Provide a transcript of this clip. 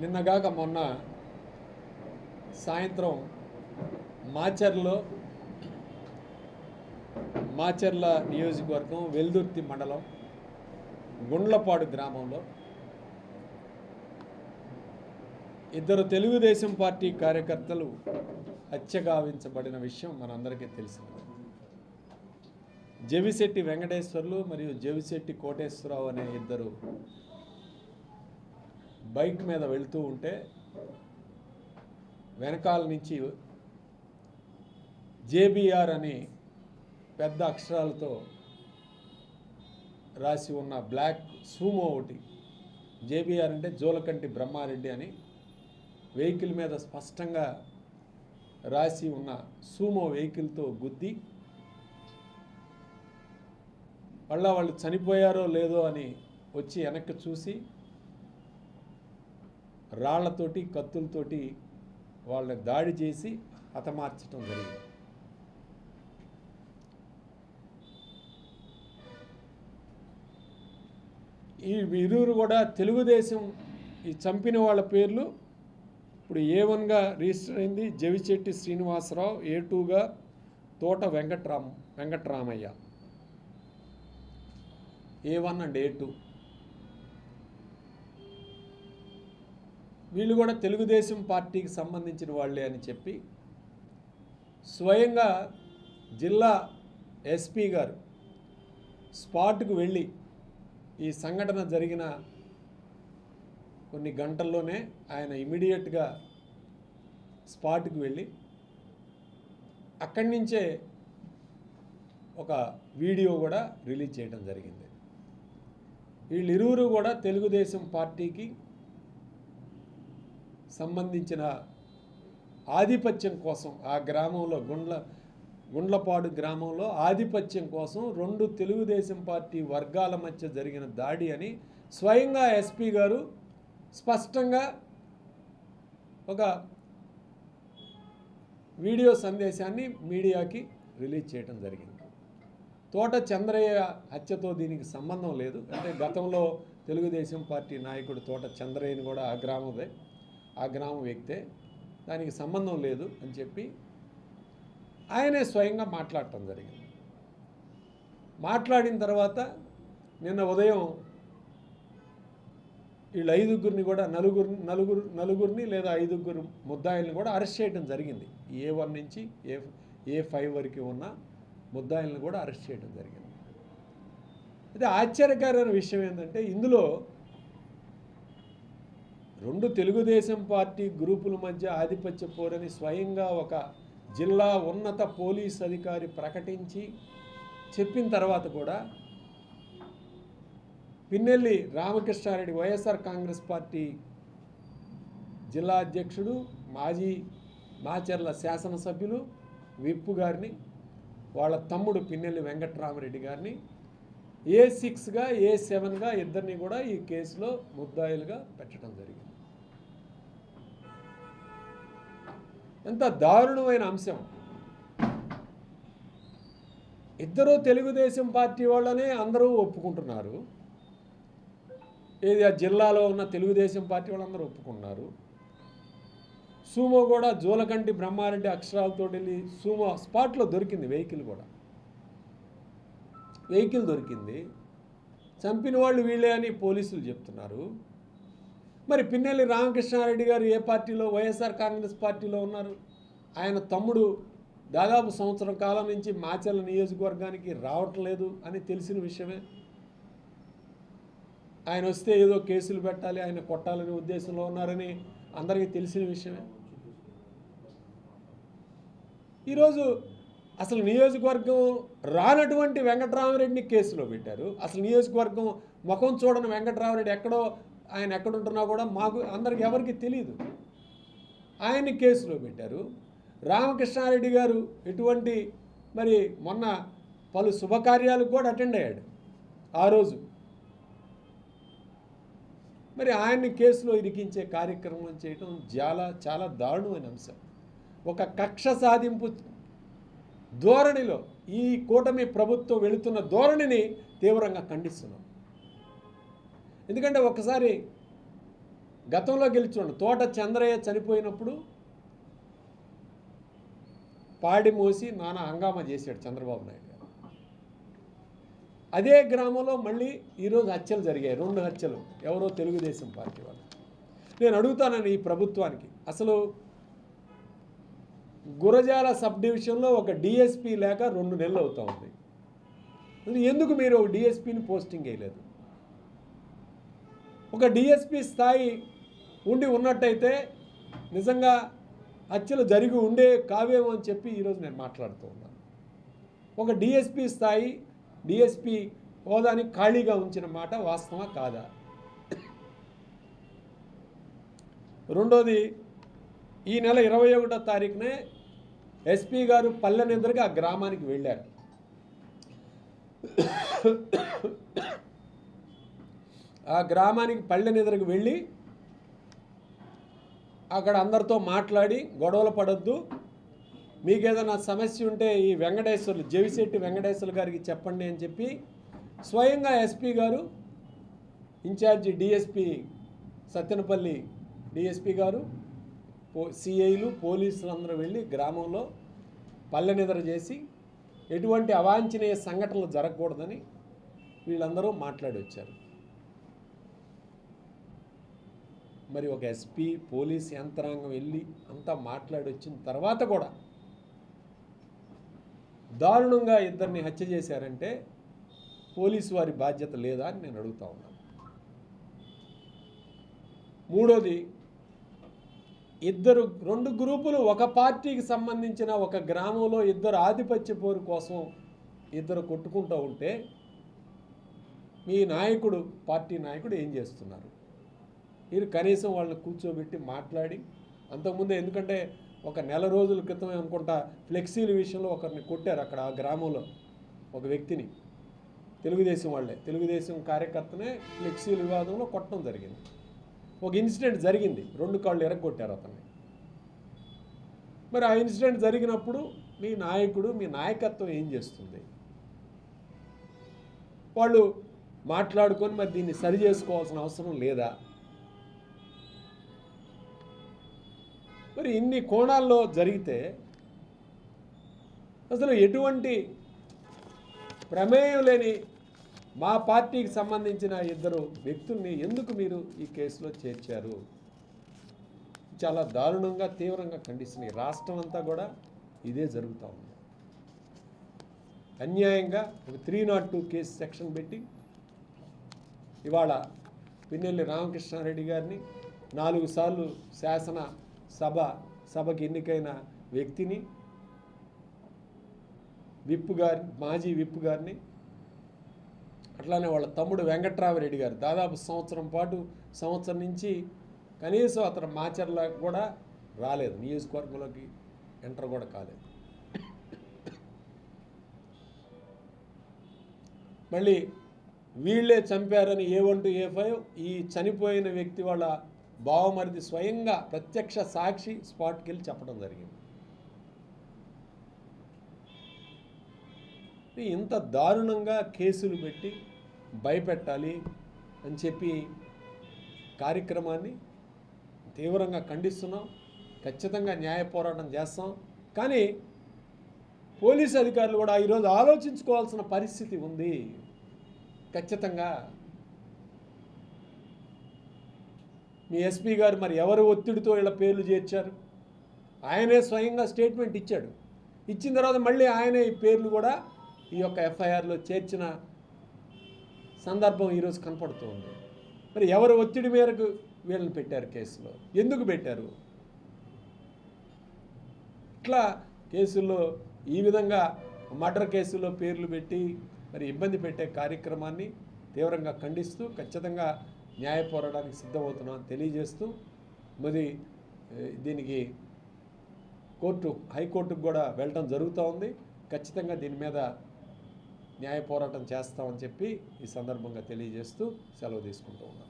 నిన్నగాక మొన్న సాయంత్రం మాచర్లో మాచర్ల నియోజకవర్గం వెల్దుర్తి మండలం గుండ్లపాడు గ్రామంలో ఇద్దరు తెలుగుదేశం పార్టీ కార్యకర్తలు హత్యగావించబడిన విషయం మనందరికీ తెలిసింది జవిశెట్టి వెంకటేశ్వర్లు మరియు జవిశెట్టి కోటేశ్వరరావు అనే ఇద్దరు బైక్ మీద వెళ్తూ ఉంటే వెనకాల నుంచి జేబీఆర్ అని పెద్ద అక్షరాలతో రాసి ఉన్న బ్లాక్ సూమో ఒకటి. జేబీఆర్ అంటే జోలకంటి బ్రహ్మారెడ్డి అని వెహికల్ మీద స్పష్టంగా రాసి ఉన్న సూమో వెహికల్తో గుద్ది మళ్ళా వాళ్ళు చనిపోయారో లేదో అని వచ్చి వెనక్కి చూసి రాళ్ళతోటి కత్తులతోటి వాళ్ళని దాడి చేసి హతమార్చడం జరిగింది. ఈ వీరూరు కూడా తెలుగుదేశం ఈ చంపిన వాళ్ళ పేర్లు ఇప్పుడు ఏ వన్గా రిజిస్టర్ అయింది జవిచెట్టి శ్రీనివాసరావు ఏ టూగా Thota Venkatrama Venkatramaiah. A one and A two. వీళ్ళు కూడా తెలుగుదేశం పార్టీకి సంబంధించిన వాళ్ళే అని చెప్పి స్వయంగా జిల్లా ఎస్పీ గారు స్పాట్కు వెళ్ళి ఈ సంఘటన జరిగిన కొన్ని గంటల్లోనే ఆయన ఇమీడియట్గా స్పాట్కి వెళ్ళి అక్కడి నుంచే ఒక వీడియో కూడా రిలీజ్ చేయడం జరిగింది. వీళ్ళిరువురు కూడా తెలుగుదేశం పార్టీకి సంబంధించిన ఆధిపత్యం కోసం ఆ గ్రామంలో గుండ్ల గుండ్లపాడు గ్రామంలో ఆధిపత్యం కోసం రెండు తెలుగుదేశం పార్టీ వర్గాల మధ్య జరిగిన దాడి అని స్వయంగా ఎస్పీ గారు స్పష్టంగా ఒక వీడియో సందేశాన్ని మీడియాకి రిలీజ్ చేయడం జరిగింది. తోట చంద్రయ్య హత్యతో దీనికి సంబంధం లేదు. అంటే గతంలో తెలుగుదేశం పార్టీ నాయకుడు తోట చంద్రయ్యని కూడా ఆ గ్రామదే. ఆ గ్రామం వ్యక్తే దానికి సంబంధం లేదు అని చెప్పి ఆయనే స్వయంగా మాట్లాడటం జరిగింది. మాట్లాడిన తర్వాత నిన్న ఉదయం వీళ్ళు ఐదుగురిని కూడా నలుగురు నలుగురు నలుగురిని లేదా ఐదుగురు ముద్దాయిల్ని కూడా అరెస్ట్ చేయడం జరిగింది. ఏ వన్ నుంచి ఏ ఏ ఫైవ్ వరకు ఉన్న ముద్దాయిల్ని కూడా అరెస్ట్ చేయడం జరిగింది. అయితే ఆశ్చర్యకరమైన విషయం ఏంటంటే ఇందులో రెండు తెలుగుదేశం పార్టీ గ్రూపుల మధ్య ఆధిపత్య పోరని స్వయంగా ఒక జిల్లా ఉన్నత పోలీస్ అధికారి ప్రకటించి చెప్పిన తర్వాత కూడా Pinnelli Ramakrishna Reddy YSR Congress party జిల్లా అధ్యక్షుడు మాజీ మాచర్ల శాసనసభ్యులు విప్పు గారిని వాళ్ళ తమ్ముడు పిన్నెల్లి వెంకట్రామరెడ్డి గారిని ఏ సిక్స్గా ఏ సెవెన్గా ఇద్దరిని కూడా ఈ కేసులో ముద్దాయిలుగా పెట్టడం జరిగింది. ఎంత దారుణమైన అంశం. ఇద్దరు తెలుగుదేశం పార్టీ వాళ్ళనే అందరూ ఒప్పుకుంటున్నారు. ఏది ఆ జిల్లాలో ఉన్న తెలుగుదేశం పార్టీ వాళ్ళందరూ ఒప్పుకున్నారు. సూమో కూడా జోలకంటి బ్రహ్మారెడ్డి అక్షరాలతో వెళ్ళి సూమో స్పాట్లో దొరికింది వెహికల్ కూడా. వెహికల్ దొరికింది. చంపిన వాళ్ళు వీళ్ళే అని పోలీసులు చెప్తున్నారు. మరి పిన్నెల్లి రామకృష్ణారెడ్డి గారు ఏ పార్టీలో వైఎస్ఆర్ కాంగ్రెస్ పార్టీలో ఉన్నారు? ఆయన తమ్ముడు దాదాపు సంవత్సరం కాలం నుంచి మాచర్ల నియోజకవర్గానికి రావట్లేదు అని తెలిసిన విషయమే. ఆయన వస్తే ఏదో కేసులు పెట్టాలి ఆయన కొట్టాలనే ఉద్దేశంలో ఉన్నారని అందరికీ తెలిసిన విషయమే. ఈరోజు అసలు నియోజకవర్గం రానటువంటి వెంకటరామరెడ్డిని కేసులో పెట్టారు. అసలు నియోజకవర్గం ముఖం చూడని వెంకటరామరెడ్డి ఎక్కడో ఆయన ఎక్కడుంటున్నా కూడా మాకు అందరికి ఎవరికి తెలియదు ఆయన్ని కేసులో పెట్టారు. రామకృష్ణారెడ్డి గారు ఎటువంటి మరి మొన్న పలు శుభకార్యాలకు కూడా అటెండ్ అయ్యాడు ఆ రోజు. మరి ఆయన్ని కేసులో ఇరికించే కార్యక్రమం చేయడం చాలా చాలా దారుణమైన అంశం. ఒక కక్ష సాధింపు ధోరణిలో ఈ కూటమి ప్రభుత్వం వెళుతున్న ధోరణిని తీవ్రంగా ఖండిస్తున్నాం. ఎందుకంటే ఒకసారి గతంలో గెలిచోండి తోట చంద్రయ్య చనిపోయినప్పుడు పాడి మోసి నానా హంగామా చేశాడు చంద్రబాబు నాయుడు గారు. అదే గ్రామంలో మళ్ళీ ఈరోజు హత్యలు జరిగాయి రెండు హత్యలు. ఎవరో తెలుగుదేశం పార్టీ వాళ్ళు. నేను అడుగుతానని ఈ ప్రభుత్వానికి. అసలు గురజాల సబ్ డివిజన్లో ఒక డిఎస్పీ లేక రెండు నెలలు అవుతా ఉంది. ఎందుకు మీరు ఒక డిఎస్పీని పోస్టింగ్ వేయలేదు? ఒక డిఎస్పి స్థాయి ఉండి ఉన్నట్టయితే నిజంగా హత్యలు జరిగి ఉండే కావేమో అని చెప్పి ఈరోజు నేను మాట్లాడుతూ ఉన్నాను. ఒక డిఎస్పి స్థాయి డిఎస్పి హోదాని ఖాళీగా ఉంచిన మాట వాస్తవా కాదా? రెండోది ఈ నెల ఇరవై ఒకటో తారీఖునే ఎస్పీ గారు పల్లెనిందరికి ఆ గ్రామానికి వెళ్ళారు. ఆ గ్రామానికి పల్లెనిదరికి వెళ్ళి అక్కడ అందరితో మాట్లాడి గొడవలు పడొద్దు. మీకు ఏదైనా సమస్య ఉంటే ఈ వెంకటేశ్వర్లు జవిశెట్టి వెంకటేశ్వర్లు గారికి చెప్పండి అని చెప్పి స్వయంగా ఎస్పీ గారు ఇన్ఛార్జి డిఎస్పి సత్యనపల్లి డిఎస్పి గారు పో సిఐలు పోలీసులు అందరూ వెళ్ళి గ్రామంలో పల్లెనిద్ర చేసి ఎటువంటి అవాంఛనీయ సంఘటనలు జరగకూడదని వీళ్ళందరూ మాట్లాడి వచ్చారు. మరి ఒక ఎస్పీ పోలీస్ యంత్రాంగం వెళ్ళి అంతా మాట్లాడి వచ్చిన తర్వాత కూడా దారుణంగా ఇద్దరిని హత్య చేశారంటే పోలీసు వారి బాధ్యత లేదా అని నేను అడుగుతా ఉన్నాను. మూడోది ఇద్దరు రెండు గ్రూపులు ఒక పార్టీకి సంబంధించిన ఒక గ్రామంలో ఇద్దరు ఆధిపత్య పోరు కోసం ఇద్దరు కొట్టుకుంటూ ఉంటే మీ నాయకుడు పార్టీ నాయకుడు ఏం చేస్తున్నారు? మీరు కనీసం వాళ్ళని కూర్చోబెట్టి మాట్లాడి అంతకుముందు ఎందుకంటే ఒక నెల రోజుల క్రితమే అనుకుంటా ఫ్లెక్సీల విషయంలో ఒకరిని కొట్టారు అక్కడ ఆ గ్రామంలో ఒక వ్యక్తిని. తెలుగుదేశం వాళ్ళే. తెలుగుదేశం కార్యకర్తనే ఫ్లెక్సీల వివాదంలో కొట్టడం జరిగింది. ఒక ఇన్సిడెంట్ జరిగింది. రెండు కాళ్ళు ఎరగొట్టారు అతన్ని. మరి ఆ ఇన్సిడెంట్ జరిగినప్పుడు మీ నాయకుడు మీ నాయకత్వం ఏం చేస్తుంది? వాళ్ళు మాట్లాడుకొని మరి దీన్ని సరి చేసుకోవాల్సిన అవసరం లేదా? మరి ఇన్ని కోణాల్లో జరిగితే అసలు ఎటువంటి ప్రమేయం లేని మా పార్టీకి సంబంధించిన ఇద్దరు వ్యక్తుల్ని ఎందుకు మీరు ఈ కేసులో చేర్చారు? చాలా దారుణంగా తీవ్రంగా ఖండిస్తున్నాయి రాష్ట్రం అంతా కూడా ఇదే జరుగుతూ ఉంది. అన్యాయంగా ఒక three not two case section పెట్టి ఇవాళ పిన్నెల్లి రామకృష్ణారెడ్డి గారిని నాలుగు సార్లు శాసన సభ సభకి ఎన్నికైన వ్యక్తిని విప్ గారి మాజీ విప్ గారిని అట్లానే వాళ్ళ తమ్ముడు వెంకట్రామరెడ్డి గారు. దాదాపు సంవత్సరం పాటు సంవత్సరం నుంచి కనీసం అతను మాచర్ల కూడా రాలేదు. నియోజకవర్గంలోకి ఎంటర్ కూడా కాలేదు. మళ్ళీ వీళ్ళే చంపారని A one to A five ఈ చనిపోయిన వ్యక్తి వాళ్ళ బావమరిది స్వయంగా ప్రత్యక్ష సాక్షి స్పాట్కి వెళ్ళి చెప్పడం జరిగింది. ఇంత దారుణంగా కేసులు పెట్టి భయపెట్టాలి అని చెప్పి కార్యక్రమాన్ని తీవ్రంగా ఖండిస్తున్నాం. ఖచ్చితంగా న్యాయ పోరాటం చేస్తాం. కానీ పోలీసు అధికారులు కూడా ఈరోజు ఆలోచించుకోవాల్సిన పరిస్థితి ఉంది. ఖచ్చితంగా మీ ఎస్పీ గారు మరి ఎవరు ఒత్తిడితో ఇలా పేర్లు చేర్చారు? ఆయనే స్వయంగా స్టేట్మెంట్ ఇచ్చాడు. ఇచ్చిన తర్వాత మళ్ళీ ఆయనే ఈ పేర్లు కూడా ఈ యొక్క ఎఫ్ఐఆర్లో చేర్చిన సందర్భం ఈరోజు కనపడుతూ ఉంది. మరి ఎవరు ఒత్తిడి మేరకు వీళ్ళని పెట్టారు కేసులో? ఎందుకు పెట్టారు? ఇట్లా కేసుల్లో ఈ విధంగా మర్డర్ కేసుల్లో పేర్లు పెట్టి మరి ఇబ్బంది పెట్టే కార్యక్రమాన్ని తీవ్రంగా ఖండిస్తూ ఖచ్చితంగా న్యాయ పోరాటానికి సిద్ధమవుతున్నామని తెలియజేస్తూ మరి దీనికి కోర్టు హైకోర్టుకు కూడా వెళ్ళటం జరుగుతూ ఉంది. ఖచ్చితంగా దీని మీద న్యాయ పోరాటం చేస్తామని చెప్పి ఈ సందర్భంగా తెలియజేస్తూ సెలవు తీసుకుంటూ ఉన్నాను